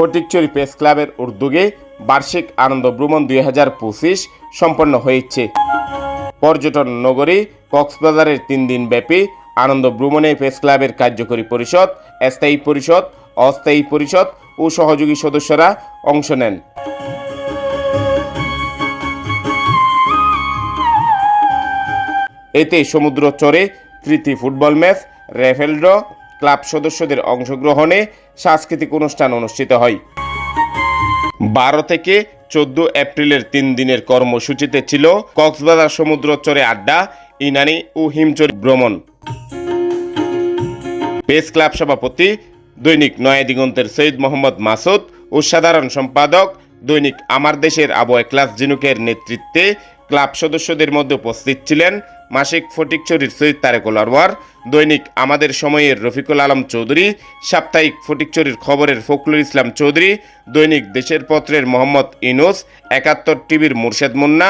Fatikchhari press ক্লাবের উদ্যোগে বার্ষিক আনন্দ ভ্রমণ দুই হাজার পঁচিশ সম্পন্ন হয়েছে। পর্যটন নগরী কক্সবাজারের তিন দিন ব্যাপী আনন্দ ভ্রমণে প্রেস ক্লাবের কার্যকরী পরিষদ, স্থায়ী পরিষদ, অস্থায়ী পরিষদ ও সহযোগী সদস্যরা অংশ নেন। এতে সমুদ্র চরে তৃতীয় football match, raffle draw club সদস্যদের অংশগ্রহণে সাংস্কৃতিক অনুষ্ঠান অনুষ্ঠিত হয়। বারো থেকে চোদ্দ এপ্রিলের তিন দিনের কর্মসূচিতে ছিল কক্সবাজার সমুদ্র চরে আড্ডা, ইনানি ও হিমচর ভ্রমণ। প্রেস ক্লাব সভাপতি দৈনিক নয়া দিগন্তের সৈয়দ মোহাম্মদ মাসুদ ও সাধারণ সম্পাদক দৈনিক আমার দেশের আবু একলাস জিনুকের নেতৃত্বে ক্লাব সদস্যদের মধ্যে উপস্থিত ছিলেন মাসিক ফটিকচুরির সৈয়দ তারেকুল আরওয়ার দৈনিক আমাদের সময়ের রফিকুল আলম চৌধুরী, সাপ্তাহিক ফটিকচুরির খবরের ফখরুল ইসলাম চৌধুরী, দৈনিক দেশের পত্রের মোহাম্মদ ইনুস একাত্তর টিভির মুর্শেদ মুন্না,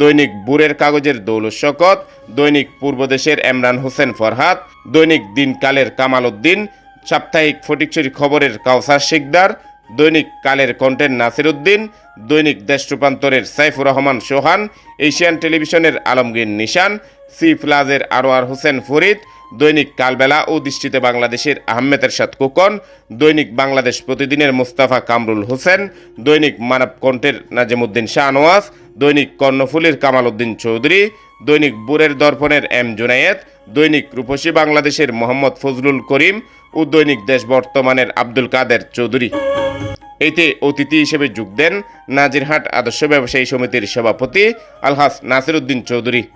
দৈনিক বুরের কাগজের দৌলত শকত, দৈনিক পূর্বদেশের এমরান হোসেন ফরহাদ, দৈনিক দিনকালের কামাল উদ্দিন, সাপ্তাহিক ফটিকচুরি খবরের কাউসার শিকদার দৈনিক কালের কণ্ঠের নাসির উদ্দিন, দৈনিক দেশ রূপান্তরের সাইফুর রহমান সোহান, এশিয়ান টেলিভিশনের আলমগীর নিশান, সি প্লাজের আনোয়ার হোসেন ফরিদ, দৈনিক কালবেলা ও দৃষ্টিতে বাংলাদেশের আহমেদ এরশাদ কোকন দৈনিক বাংলাদেশ প্রতিদিনের মুস্তাফা কামরুল হোসেন, দৈনিক মানব কণ্ঠের নাজিমুদ্দিন শাহনওয়াজ দৈনিক কর্ণফুলির কামাল উদ্দিন চৌধুরী, দৈনিক বুরের দর্পণের এম জুনায়েদ, দৈনিক রূপসী বাংলাদেশের মোহাম্মদ ফজলুল করিম ও দৈনিক দেশ বর্তমানের আব্দুল কাদের চৌধুরী। এতে অতিথি হিসেবে যোগ দেন নাজিরহাট আদর্শ ব্যবসায়ী সমিতির সভাপতি আলহাস নাসির উদ্দিন চৌধুরী।